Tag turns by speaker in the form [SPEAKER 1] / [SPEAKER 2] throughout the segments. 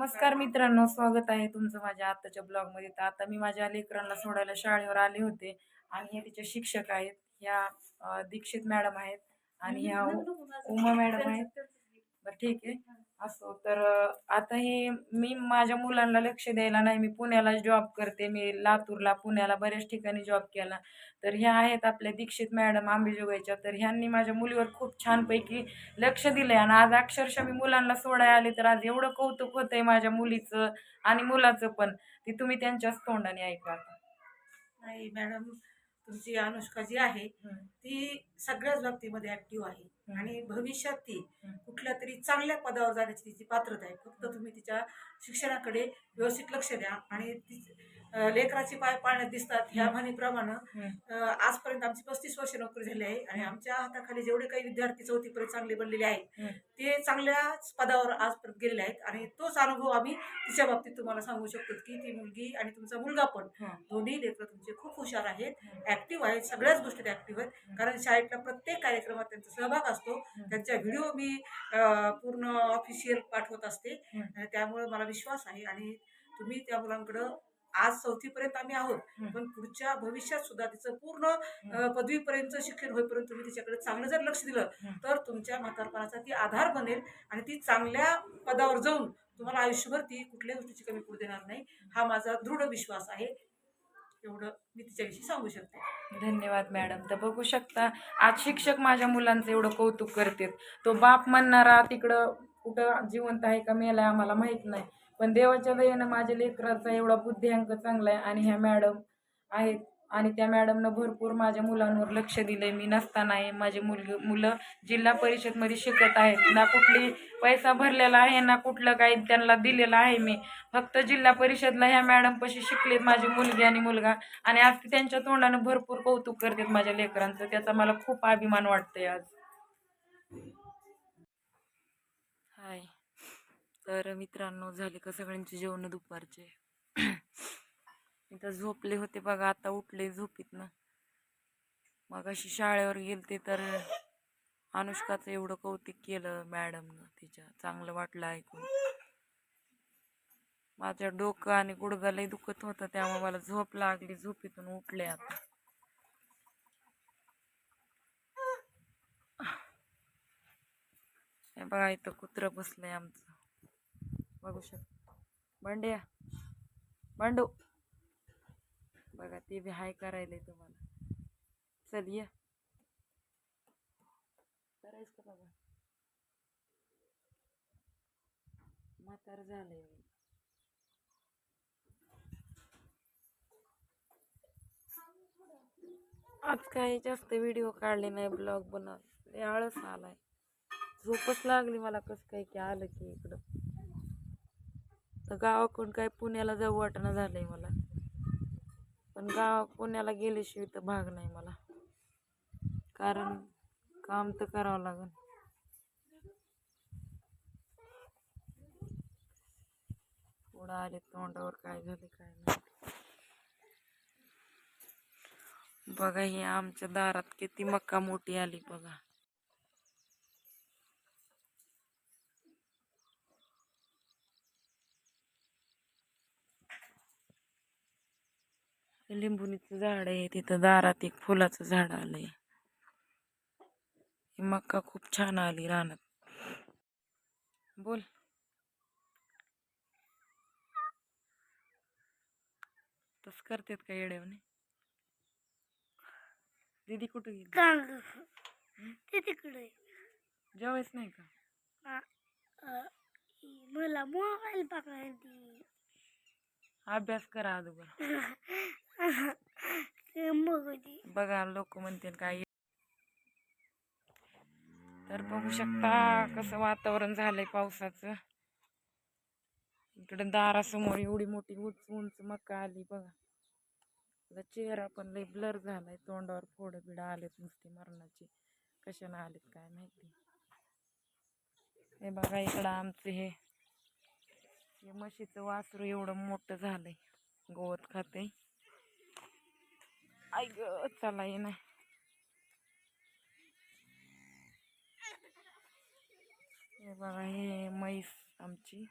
[SPEAKER 1] नमस्कार मित्रांनो स्वागत आहे तुमचं माझ्या आताच्या ब्लॉगमध्ये. तर आता मी माझ्या लेकरांना सोडायला शाळेवर आले होते आणि हे तिचे शिक्षक आहेत. ह्या दीक्षित मॅडम आहेत आणि ह्या उमा मॅडम आहेत. बरं ठीक आहे. असो. तर आताही आता हे मी माझ्या मुलांना लक्ष द्यायला नाही. मी पुण्याला जॉब करते. मी लातूरला पुण्याला बऱ्याच ठिकाणी जॉब केला. तर ह्या आहेत आपल्या दीक्षित मॅडम आंबेजोगाईच्या. तर ह्यांनी माझ्या मुलीवर खूप छानपैकी लक्ष दिलं आहे आणि आज अक्षरशः मी मुलांना सोडायला आले तर आज एवढं कौतुक होतंय माझ्या मुलीचं आणि मुलाचं पण. ती तुम्ही त्यांच्याच तोंडाने ऐका आता.
[SPEAKER 2] नाही मॅडम तुमची अनुष्का जी आहे ती सगळ्याच बाबतीमध्ये ऍक्टिव्ह आहे. आणि भविष्यात ती. कुठल्या तरी चांगल्या पदावर जाण्याची तिची पात्रता आहे फक्त तुम्ही तिच्या शिक्षणाकडे व्यवस्थित लक्ष द्या आणि ती लेकराचे पाय पाण्यात दिसतात ह्या म्हणीप्रमाणे आजपर्यंत आमची पस्तीस वर्ष नोकरी झाली आहे आणि आमच्या हाताखाली जेवढे काही विद्यार्थी चौथीपर्यंत चांगले बनलेले आहेत. ते चांगल्याच पदावर आजपर्यंत गेलेले आहेत आणि तोच अनुभव आम्ही तिच्या बाबतीत तुम्हाला सांगू शकतो की ती मुलगी आणि तुमचा मुलगा पण. दोन्ही लेकरं तुमचे खूप हुशार आहेत. ऍक्टिव्ह आहेत सगळ्याच गोष्टीत ऍक्टिव्ह आहेत. कारण शाळेतल्या प्रत्येक कार्यक्रमात त्यांचा सहभाग असतो. त्यांच्या व्हिडिओ मी पूर्ण ऑफिशियल पाठवत असते. त्यामुळे मला विश्वास आहे आणि तुम्ही त्या मुलांकडं आज चौथीपर्यंत आम्ही आहोत. पण पुढच्या भविष्यात सुद्धा तिचं पूर्ण पदवीपर्यंत शिक्षण होईपर्यंत तुम्ही तिच्याकडे चांगलं जर लक्ष दिलं. तर तुमच्या म्हातारपणाचा ती आधार बनेल आणि ती चांगल्या पदावर जाऊन तुम्हाला आयुष्यभर ती कुठल्याही गोष्टीची कमी पडू देणार नाही. हा माझा दृढ विश्वास आहे. एवढं मी तिच्याविषयी सांगू शकते.
[SPEAKER 1] धन्यवाद मॅडम. तर बघू शकता आज शिक्षक माझ्या मुलांचं एवढं कौतुक करतात. तो बाप म्हणणारा तिकडं कुठं जिवंत आहे का मेला आम्हाला माहीत नाही. पण देवाच्या दयेनं माझ्या लेकराचा एवढा बुद्ध्यांक चांगला आहे आणि ह्या मॅडम आहेत आणि त्या मॅडमनं भरपूर माझ्या मुलांवर लक्ष दिलंय. मी नसताना आहे माझे मुलगी मुलं जिल्हा परिषदमध्ये शिकत आहेत. ना कुठली पैसा भरलेला आहे ना कुठलं काही त्यांना दिलेलं आहे मी. फक्त जिल्हा परिषदला ह्या मॅडमपाशी शिकलेत माझी मुलगी आणि मुलगा. आणि आज ते त्यांच्या तोंडानं भरपूर कौतुक करतात माझ्या लेकरांचं. त्याचा मला खूप अभिमान वाटतंय आज. हाय तर मित्रांनो झाले का सगळ्यांचे जेवण दुपारचे? इथं झोपले होते बघा आता उठले झोपीतनं. मग अशी शाळेवर गेलते तर अनुष्काचं एवढं कौतुक केलं मॅडमनं तिच्या चांगलं वाटलं ऐकून. माझ्या डोकं आणि गुडघा लय दुखत होतं त्यामुळे मला झोप लागली झोपीतून उठले आता. हे बघा इथं कुत्रं बसलंय आमचं. बघू शकता. बंड्या. बंडू. बघा ते बी हाय करायला तुम्हाला. चल ये. करायच का बघा म्हातार झालंय आज काही जास्त व्हिडिओ काढले नाही ब्लॉग बनवले. आळस आलाय. झोपच लागली मला कसं काय की आलं की इकडं. तर गावाकडून काय पुण्याला जाऊ वाटणं झालंय मला. पण गावा पुण्याला गेल्याशिवाय तर भाग नाही मला. कारण काम तर करावं लागेल. पुढं आले तोंडावर काय झाले काय नाही. बघा ही आमच्या दारात किती मक्का मोठी आली बघा. लिंबुनीचं झाड आहे तिथं दारात एक फुलाचं झाड आलंय. ही मक्का खूप छान आली रानात. बोल. तस करतात का येड्यावने? दीदी कुठं गेली?
[SPEAKER 3] तिकडे.
[SPEAKER 1] जेवायच नाही का?
[SPEAKER 3] मला मोबाईल बघायची
[SPEAKER 1] अभ्यास करा अगोदर.
[SPEAKER 3] बघा
[SPEAKER 1] लोक म्हणतील काय. तर बघू शकता कसं वातावरण झालंय पावसाचं. इकडे दारासमोर एवढी मोठी उंच उंच मका आली बघा. त्याचा चेहरा पण लय ब्लर झालाय तोंडावर फोड बिड आलेत नुसते मरणाचे. कशाने आलेत काय माहिती. हे बघा इकडं आमचं हे हे म्हशीचं वासरू एवढं मोठं झालंय गवत खाते आई ग चला ये नाही हे बघा हे म्हैस आमची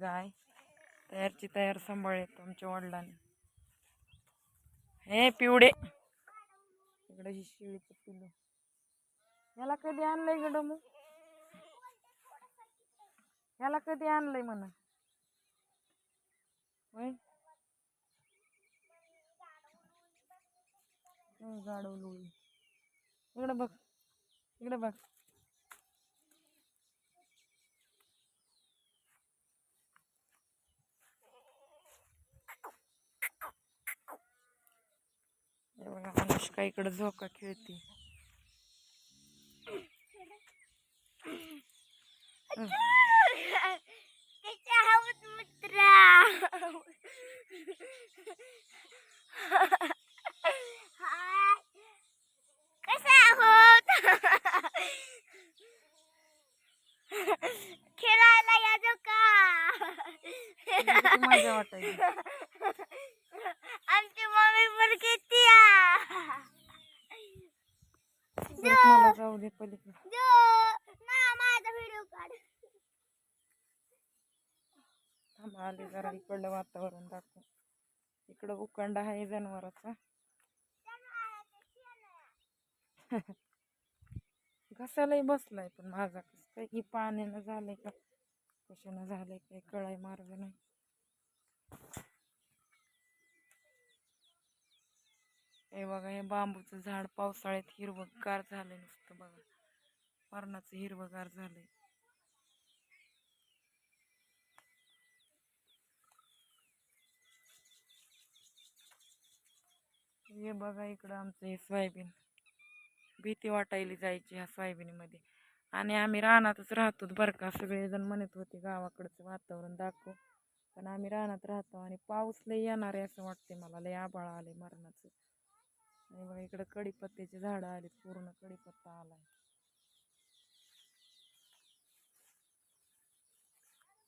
[SPEAKER 1] गाय तयारची तयार सांभाळ येतो आमच्या वडिलांनी हे पिवडे इकडे ही शिळीचं पिल्लू याला कधी आणलंय गड मग याला कधी आणलंय म्हणा गाडवलो. इकडे बघ. इकडे बघ. बघा अनुष्का इकडे झोका खेळते
[SPEAKER 3] त्याच्या हवत मित्रा हाय कसा आहोत खेळायला यायचो का
[SPEAKER 1] किती मजा वाटायची.
[SPEAKER 3] आमची मम्मी पण किती
[SPEAKER 1] परत मला जाऊ दे पलीकडे.
[SPEAKER 3] ना माझा व्हिडिओ काढ.
[SPEAKER 1] थांबा आले जरा इकडलं वातावरण दाखव. इकडं उकांडा आहे जनावराचा. घसालाही बसलाय पण माझा कसं काय? की पाण्यानं झालंय का? कशानं झालंय काय? कळाय मार्ग नाही. हे बघा हे बांबूचं झाड पावसाळ्यात हिरवंगार झालंय नुसतं बघा. मरणाचं हिरवंगार झालंय. हे बघा इकडं आमचं हे सोयाबीन. भीती वाटायली जायची ह्या सोयाबीनमध्ये. आणि आम्ही रानातच राहतो बरं का. सगळेजण म्हणत होते गावाकडचं वातावरण दाखव. पण आम्ही रानात राहतो आणि पाऊस लय येणार आहे असं वाटते मला. लय आबाळ आले मरणाचं. आणि बघा इकडं कडीपत्त्याची झाडं आली पूर्ण कडीपत्ता आला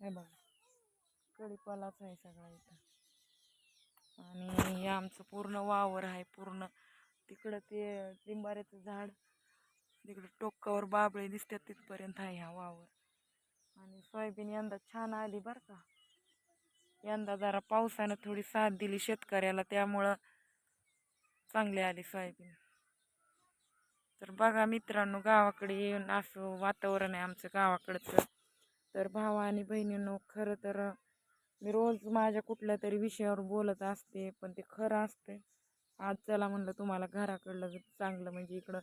[SPEAKER 1] हे बघा कडीपालाच आहे सगळा इथं. आणि हे आमचं पूर्ण वावर आहे पूर्ण. तिकडं ते लिंबाऱ्याचं झाड तिकडं टोकावर बाबळे दिसतात तिथपर्यंत आहे हा वावर. आणि सोयाबीन यंदा छान आली बरं का. यंदा जरा पावसानं थोडी साथ दिली शेतकऱ्याला त्यामुळं चांगली आली सोयाबीन तर बघा मित्रांनो गावाकडे येऊन असं वातावरण आहे आमचं गावाकडचं. तर भावा आणि बहिणींनो खरं तर मी रोज माझ्या कुठल्या तरी विषयावर बोलत असते पण ते खरं असते आज चला म्हणलं तुम्हाला घराकडलं चांगलं म्हणजे इकडं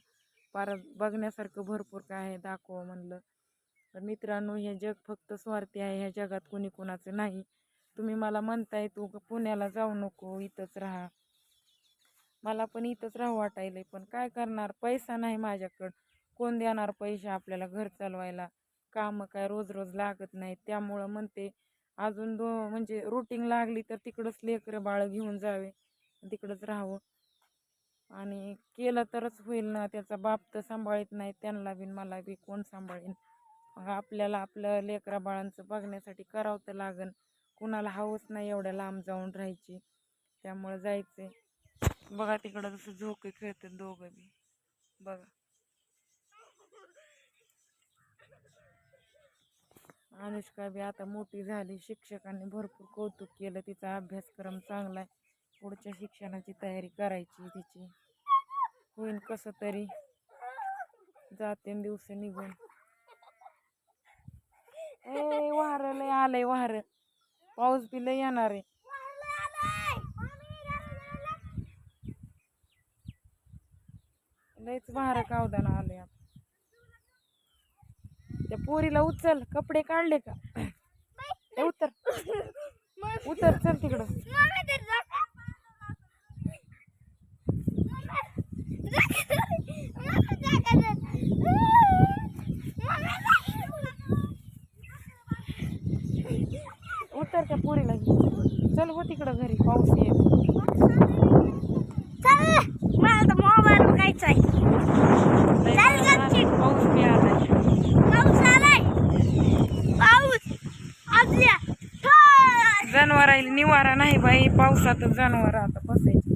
[SPEAKER 1] पार बघण्यासारखं भरपूर काय आहे दाखवा म्हणलं. तर मित्रांनो हे जग फक्त स्वार्थी आहे ह्या जगात कोणी कोणाचं नाही. तुम्ही मला म्हणताय तू पुण्याला जाऊ नको इथंच राहा. मला पण इथंच राहू वाटायलंय. पण काय करणार? पैसा नाही माझ्याकडं. कोण देणार पैसे आपल्याला घर चालवायला? कामं काय रोज रोज लागत नाही त्यामुळं म्हणते अजून दो म्हणजे रुटीन लागली तर तिकडंच लेकरं बाळं घेऊन जावे. तिकडंच राहावं. आणि केलं तरच होईल ना. त्याचा बाप तर सांभाळत नाही. त्यांना बी मला बी कोण सांभाळेन? मग आपल्याला आपलं लेकरा बाळांचं बघण्यासाठी करावं तर लागन. कुणाला हवंच नाही एवढ्या लांब जाऊन राहायची. त्यामुळं जायचंय. बघा तिकडं जसं झोके खेळतात दोघं बी बघा. अनुष्का बी आता मोठी झाली. शिक्षकांनी भरपूर कौतुक केलं. तिचा अभ्यासक्रम चांगला आहे. पुढच्या शिक्षणाची तयारी करायची तिची. होईन कसं तरी. जाते दिवस निघून. ए वारं लय आलंय वारं. पाऊस बी लय येणार आहे. लयच वारं कावदाना आले त्या पोरीला उचल कपडे काढले का? ए, उतर. उतर चल तिकडं. उतर त्या पोरीला चल हो तिकडं घरी पाऊस येईल
[SPEAKER 3] मला तर मोबाईल बघायचा आहे
[SPEAKER 1] लय
[SPEAKER 3] चल गच्ची.
[SPEAKER 1] पाऊस बी आलाय
[SPEAKER 3] पाऊस आलाय पाऊस आपल्या थोर.
[SPEAKER 1] जनावराला निवारा नाही बाई जनावर आता बसायची.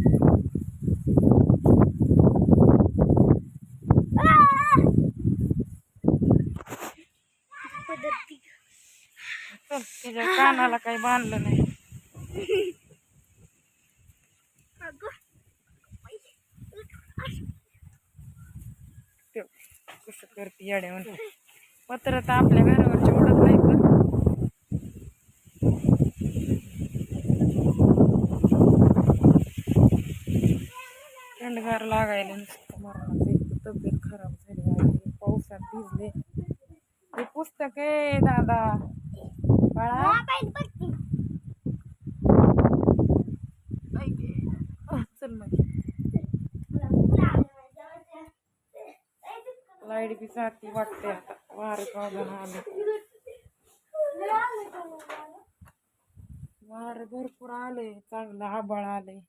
[SPEAKER 1] तिच्या कानाला काही बांधलं नाही.
[SPEAKER 3] अगं.
[SPEAKER 1] कसं करते येड्यावर पत्र तर आपल्या घरावरची उडत नाही थंडगार लागायला नुसतं मरणाचं इतकी तब्येत खराब झाली आहे. पावसात भिजले. हे पुस्तक आहे दादा. बाळा. चल मग. लाइट बी जाती वाटते आता. वारं पावलं आलं वारं भरपूर आलंय. चांगलं आबाळ आलंय.